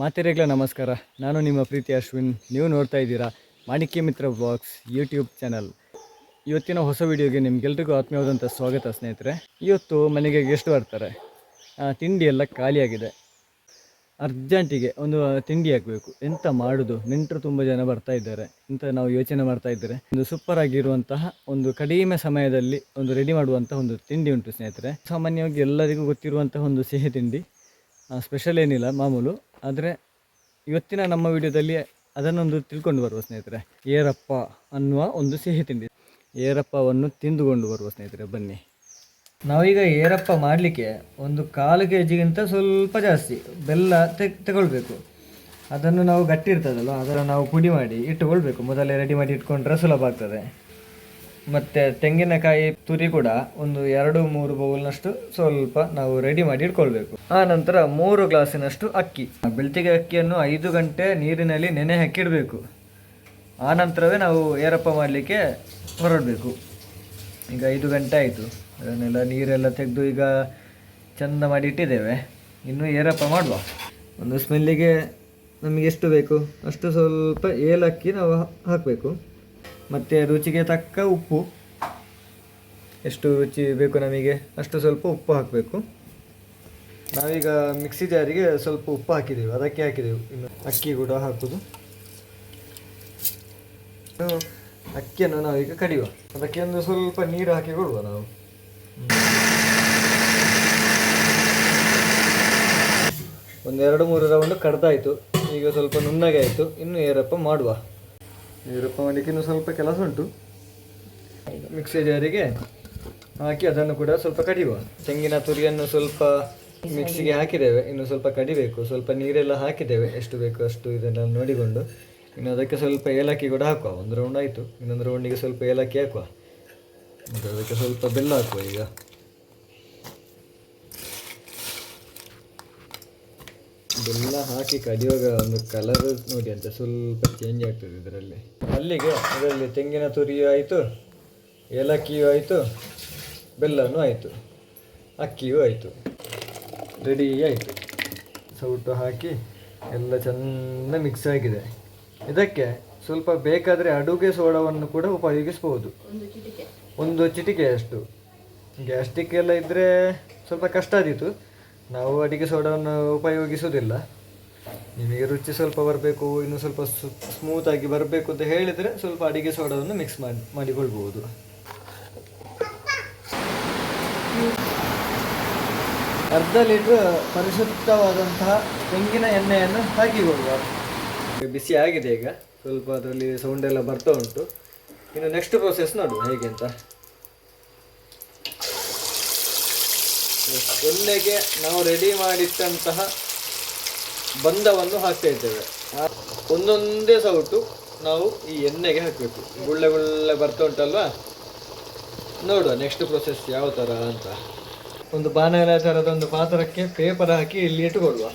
ಮಾತೆರೆಗ್ಲ, ನಮಸ್ಕಾರ. ನಾನು ನಿಮ್ಮ ಪ್ರೀತಿ ಅಶ್ವಿನ್. ನೀವು ನೋಡ್ತಾ ಇದ್ದೀರಾ ಮಾಣಿಕ್ಯ ಮಿತ್ರ ಬ್ಲಾಗ್ಸ್ ಯೂಟ್ಯೂಬ್ ಚಾನಲ್. ಇವತ್ತಿನ ಹೊಸ ವಿಡಿಯೋಗೆ ನಿಮಗೆಲ್ರಿಗೂ ಆತ್ಮೀಯವಾದಂಥ ಸ್ವಾಗತ, ಸ್ನೇಹಿತರೆ. ಇವತ್ತು ಮನೆಗೆ ಗೆಸ್ಟ್ ಬರ್ತಾರೆ ತಿಂಡಿ ಎಲ್ಲ ಖಾಲಿಯಾಗಿದೆ. ಅರ್ಜೆಂಟಿಗೆ ಒಂದು ತಿಂಡಿ ಹಾಕಬೇಕು. ಎಂತ ಮಾಡೋದು? ನೆಂಟರು ತುಂಬ ಜನ ಬರ್ತಾ ಇದ್ದಾರೆ. ಅಂತ ನಾವು ಯೋಚನೆ ಮಾಡ್ತಾ ಇದ್ದಾರೆ. ಒಂದು ಸೂಪರ್ ಆಗಿರುವಂತಹ ಒಂದು ಕಡಿಮೆ ಸಮಯದಲ್ಲಿ ಒಂದು ರೆಡಿ ಮಾಡುವಂತಹ ಒಂದು ತಿಂಡಿ ಉಂಟು, ಸ್ನೇಹಿತರೆ. ಸಾಮಾನ್ಯವಾಗಿ ಎಲ್ಲರಿಗೂ ಗೊತ್ತಿರುವಂತಹ ಒಂದು ಸಿಹಿ ತಿಂಡಿ. ಸ್ಪೆಷಲ್ ಏನಿಲ್ಲ, ಮಾಮೂಲು. ಆದರೆ ಇವತ್ತಿನ ನಮ್ಮ ವಿಡಿಯೋದಲ್ಲಿ ಅದನ್ನೊಂದು ತಿಳ್ಕೊಂಡು ಬರುವ ಸ್ನೇಹಿತರೆ, ಏರಪ್ಪ ಅನ್ನುವ ಒಂದು ಸಿಹಿ ತಿಂಡಿ. ಏರಪ್ಪವನ್ನು ತಿಂದುಕೊಂಡು ಬರುವ ಸ್ನೇಹಿತರೆ, ಬನ್ನಿ. ನಾವೀಗ ಏರಪ್ಪ ಮಾಡಲಿಕ್ಕೆ ಒಂದು ಕಾಲು ಕೆ ಜಿಗಿಂತ ಸ್ವಲ್ಪ ಜಾಸ್ತಿ ಬೆಲ್ಲ ತೆಗ್ ತಗೊಳ್ಬೇಕು. ಅದನ್ನು ನಾವು ಗಟ್ಟಿ ಇರ್ತದಲ್ಲ ಅದನ್ನು ನಾವು ಪುಡಿ ಮಾಡಿ ಇಟ್ಟುಕೊಳ್ಬೇಕು. ಮೊದಲೇ ರೆಡಿ ಮಾಡಿ ಇಟ್ಕೊಂಡ್ರೆ ಸುಲಭ ಆಗ್ತದೆ. ಮತ್ತು ತೆಂಗಿನಕಾಯಿ ತುರಿ ಕೂಡ ಒಂದು ಎರಡು ಮೂರು ಬೌಲ್ನಷ್ಟು ಸ್ವಲ್ಪ ನಾವು ರೆಡಿ ಮಾಡಿ ಇಟ್ಕೊಳ್ಬೇಕು. ಆ ನಂತರ ಮೂರು ಗ್ಲಾಸಿನಷ್ಟು ಅಕ್ಕಿ. ಬೆಳ್ತಿಗೆ ಅಕ್ಕಿಯನ್ನು ಐದು ಗಂಟೆ ನೀರಿನಲ್ಲಿ ನೆನೆ ಹಾಕಿಡಬೇಕು. ಆ ನಂತರವೇ ನಾವು ಏರಪ್ಪ ಮಾಡಲಿಕ್ಕೆ ಹೊರಡಬೇಕು. ಈಗ ಐದು ಗಂಟೆ ಆಯಿತು. ಅದನ್ನೆಲ್ಲ ನೀರೆಲ್ಲ ತೆಗೆದು ಈಗ ಚೆಂದ ಮಾಡಿ ಇಟ್ಟಿದ್ದೇವೆ. ಇನ್ನು ಏರಪ್ಪ ಮಾಡುವ. ಒಂದು ಸ್ಮೆಲ್ಲಿಗೆ ನಮಗೆ ಎಷ್ಟು ಬೇಕು? ಅಷ್ಟು ಸ್ವಲ್ಪ ಏಲಕ್ಕಿ ನಾವು ಹಾಕಬೇಕು. ಮತ್ತು ರುಚಿಗೆ ತಕ್ಕ ಉಪ್ಪು. ಎಷ್ಟು ರುಚಿ ಬೇಕು ನಮಗೆ? ಅಷ್ಟು ಸ್ವಲ್ಪ ಉಪ್ಪು ಹಾಕಬೇಕು. ನಾವೀಗ ಮಿಕ್ಸಿ ಜಾರಿಗೆ ಸ್ವಲ್ಪ ಉಪ್ಪು ಹಾಕಿದೆವು, ಅದಕ್ಕೆ ಹಾಕಿದೆವು. ಇನ್ನು ಅಕ್ಕಿ ಕೂಡ ಹಾಕೋದು. ಅಕ್ಕಿಯನ್ನು ನಾವೀಗ ಕಡಿಯುವ. ಅದಕ್ಕೆ ಒಂದು ಸ್ವಲ್ಪ ನೀರು ಹಾಕಿ ಕೊಡುವ ನಾವು. ಒಂದು ಎರಡು ಮೂರು ರೌಂಡ್ ಕಡ್ದಾಯಿತು. ಈಗ ಸ್ವಲ್ಪ ನುಣ್ಣಗೆ ಆಯಿತು ಇನ್ನು ಏರಪ್ಪ ಮಾಡುವ. ಏರಪ್ಪ ಮಾಡಲಿಕ್ಕೆ ಇನ್ನು ಸ್ವಲ್ಪ ಕೆಲಸ ಉಂಟು. ಮಿಕ್ಸಿ ಜಾರಿಗೆ ಹಾಕಿ ಅದನ್ನು ಕೂಡ ಸ್ವಲ್ಪ ಕಡಿಯುವ. ತೆಂಗಿನ ತುರಿಯನ್ನು ಸ್ವಲ್ಪ ಮಿಕ್ಸಿಗೆ ಹಾಕಿದ್ದೇವೆ. ಇನ್ನು ಸ್ವಲ್ಪ ಕಡಿಬೇಕು. ಸ್ವಲ್ಪ ನೀರೆಲ್ಲ ಹಾಕಿದ್ದೇವೆ. ಎಷ್ಟು ಬೇಕು ಅಷ್ಟು ಇದನ್ನು ನೋಡಿಕೊಂಡು. ಇನ್ನು ಅದಕ್ಕೆ ಸ್ವಲ್ಪ ಏಲಕ್ಕಿ ಕೂಡ ಹಾಕುವ. ಒಂದು ರೌಂಡ್ ಆಯಿತು. ಇನ್ನೊಂದು ರೌಂಡಿಗೆ ಸ್ವಲ್ಪ ಏಲಕ್ಕಿ ಹಾಕುವ. ಅದಕ್ಕೆ ಸ್ವಲ್ಪ ಬೆಲ್ಲ ಹಾಕುವ ಈಗ. ಬೆಲ್ಲ ಹಾಕಿ ಕಡಿಯುವಾಗ ಒಂದು ಕಲರ್ ನೋಡಿ ಅಂತ ಸ್ವಲ್ಪ ಚೇಂಜ್ ಆಗ್ತದೆ ಇದರಲ್ಲಿ. ಅಲ್ಲಿಗೆ ಇದರಲ್ಲಿ ತೆಂಗಿನ ತುರಿಯೂ ಆಯಿತು ಏಲಕ್ಕಿಯೂ ಆಯಿತು ಬೆಲ್ಲನೂ ಆಯಿತು ಅಕ್ಕಿಯೂ ಆಯಿತು ರೆಡಿ ಆಯಿತು. ಸೌಟು ಹಾಕಿ ಎಲ್ಲ ಚೆಂದ ಮಿಕ್ಸ್ ಆಗಿದೆ. ಇದಕ್ಕೆ ಸ್ವಲ್ಪ ಬೇಕಾದರೆ ಅಡುಗೆ ಸೋಡವನ್ನು ಕೂಡ ಉಪಯೋಗಿಸ್ಬೋದು. ಒಂದು ಚಿಟಿಕೆಯಷ್ಟು. ಗ್ಯಾಸ್ಟಿಕ್ ಎಲ್ಲ ಇದ್ದರೆ ಸ್ವಲ್ಪ ಕಷ್ಟ ಆದೀತು. ನಾವು ಅಡಿಗೆ ಸೋಡವನ್ನು ಉಪಯೋಗಿಸುವುದಿಲ್ಲ. ನಿಮಗೆ ರುಚಿ ಸ್ವಲ್ಪ ಬರಬೇಕು, ಇನ್ನು ಸ್ವಲ್ಪ ಸ್ಮೂತಾಗಿ ಬರಬೇಕು ಅಂತ ಹೇಳಿದರೆ ಸ್ವಲ್ಪ ಅಡಿಗೆ ಸೋಡವನ್ನು ಮಿಕ್ಸ್ ಮಾಡಿ ಮಾಡಿಕೊಳ್ಬೋದು ಅರ್ಧ ಲೀಟ್ರ್ ಪರಿಶುದ್ಧವಾದಂತಹ ತೆಂಗಿನ ಎಣ್ಣೆಯನ್ನು ಹಾಕಿಕೊಳ್ಳುವ. ಬಿಸಿ ಆಗಿದೆ ಈಗ, ಸ್ವಲ್ಪ ಅದರಲ್ಲಿ ಸೌಂಡ್ ಎಲ್ಲ ಬರ್ತಾ ಉಂಟು. ಇನ್ನು ನೆಕ್ಸ್ಟ್ ಪ್ರೋಸೆಸ್ ನೋಡುವ, ಹೇಗೆ ಅಂತ. ಎಣ್ಣೆಗೆ ನಾವು ರೆಡಿ ಮಾಡಿಟ್ಟಂತಹ ಬಂಧವನ್ನು ಹಾಕ್ತಾ ಇದ್ದೇವೆ. ಒಂದೊಂದೇ ಸೌಟು ನಾವು ಈ ಎಣ್ಣೆಗೆ ಹಾಕಬೇಕು. ಗುಳ್ಳೆ ಗುಳ್ಳೆ ಬರ್ತಾ ಉಂಟಲ್ವಾ? ನೋಡುವ ನೆಕ್ಸ್ಟ್ ಪ್ರೊಸೆಸ್ ಯಾವ ಥರ ಅಂತ. ಒಂದು ಬಾಣಲೆ ಥರದ ಒಂದು ಪಾತ್ರಕ್ಕೆ ಪೇಪರ್ ಹಾಕಿ ಇಲ್ಲಿ ಇಟ್ಟುಕೊಳ್ಳುವ.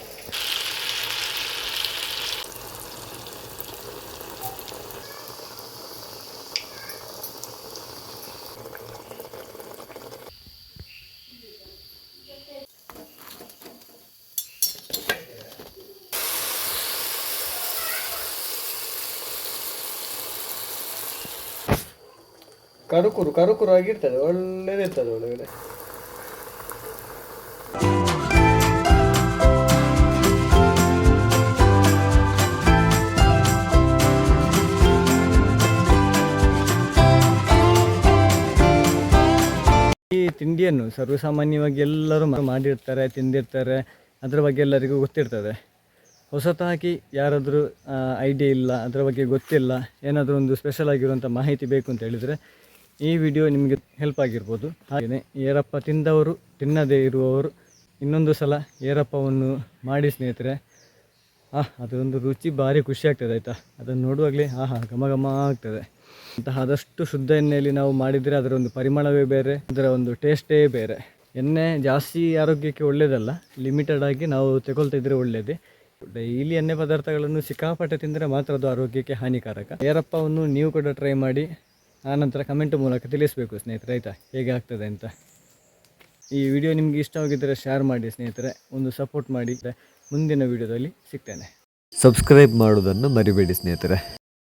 ಕರುಕುರು ಕರುಕುರು ಆಗಿರ್ತದೆ ಒಳ್ಳೆದಿರ್ತದೆ ಒಳಗಡೆ. ಈ ತಿಂಡಿಯನ್ನು ಸರ್ವಸಾಮಾನ್ಯವಾಗಿ ಎಲ್ಲರೂ ಮಾಡಿರ್ತಾರೆ, ತಿಂದಿರ್ತಾರೆ, ಅದರ ಬಗ್ಗೆ ಎಲ್ಲರಿಗೂ ಗೊತ್ತಿರ್ತದೆ. ಹೊಸತಾಗಿ ಯಾರಾದರೂ ಐಡಿಯಾ ಇಲ್ಲ, ಅದರ ಬಗ್ಗೆ ಗೊತ್ತಿಲ್ಲ, ಏನಾದರೂ ಒಂದು ಸ್ಪೆಷಲ್ ಆಗಿರುವಂಥ ಮಾಹಿತಿ ಬೇಕು ಅಂತ ಹೇಳಿದರೆ ಈ ವಿಡಿಯೋ ನಿಮಗೆ ಹೆಲ್ಪ್ ಆಗಿರ್ಬೋದು. ಹಾಗೆಯೇ ಏರಪ್ಪ ತಿಂದವರು ತಿನ್ನದೇ ಇರುವವರು ಇನ್ನೊಂದು ಸಲ ಏರಪ್ಪವನ್ನು ಮಾಡಿ ಸ್ನೇಹಿತರೆ. ಆಹ್ ಅದೊಂದು ರುಚಿ ಭಾರಿ ಖುಷಿ ಆಗ್ತದೆ ಆಯಿತಾ? ಅದನ್ನು ನೋಡುವಾಗಲೇ ಆಹಾ, ಘಮ ಘಮ ಆಗ್ತದೆ. ಅಂತಹ ಆದಷ್ಟು ಶುದ್ಧ ಎಣ್ಣೆಯಲ್ಲಿ ನಾವು ಮಾಡಿದರೆ ಅದರ ಒಂದು ಪರಿಮಳವೇ ಬೇರೆ, ಅದರ ಒಂದು ಟೇಸ್ಟೇ ಬೇರೆ. ಎಣ್ಣೆ ಜಾಸ್ತಿ ಆರೋಗ್ಯಕ್ಕೆ ಒಳ್ಳೆಯದಲ್ಲ ಲಿಮಿಟೆಡ್ ಆಗಿ ನಾವು ತಗೊಳ್ತಾ ಒಳ್ಳೆಯದೇ ಡೈಲಿ ಎಣ್ಣೆ ಪದಾರ್ಥಗಳನ್ನು ಸಿಕ್ಕಾಪಟ್ಟೆ ತಿಂದರೆ ಮಾತ್ರ ಅದು ಆರೋಗ್ಯಕ್ಕೆ ಹಾನಿಕಾರಕ. ಏರಪ್ಪವನ್ನು ನೀವು ಕೂಡ ಟ್ರೈ ಮಾಡಿ ಆನಂತರ ಕಮೆಂಟ್ ಮೂಲಕ ತಿಳಿಸಬೇಕು ಸ್ನೇಹಿತರೆ, ಆಯಿತಾ? ಹೇಗೆ ಆಗ್ತದೆ ಅಂತ. ಈ ವಿಡಿಯೋ ನಿಮಗೆ ಇಷ್ಟವಾಗಿದ್ದರೆ ಶೇರ್ ಮಾಡಿ ಸ್ನೇಹಿತರೆ, ಒಂದು ಸಪೋರ್ಟ್ ಮಾಡಿ. ಮುಂದಿನ ವಿಡಿಯೋದಲ್ಲಿ ಸಿಗ್ತೇನೆ. ಸಬ್ಸ್ಕ್ರೈಬ್ ಮಾಡೋದನ್ನು ಮರಿಬೇಡಿ ಸ್ನೇಹಿತರೆ.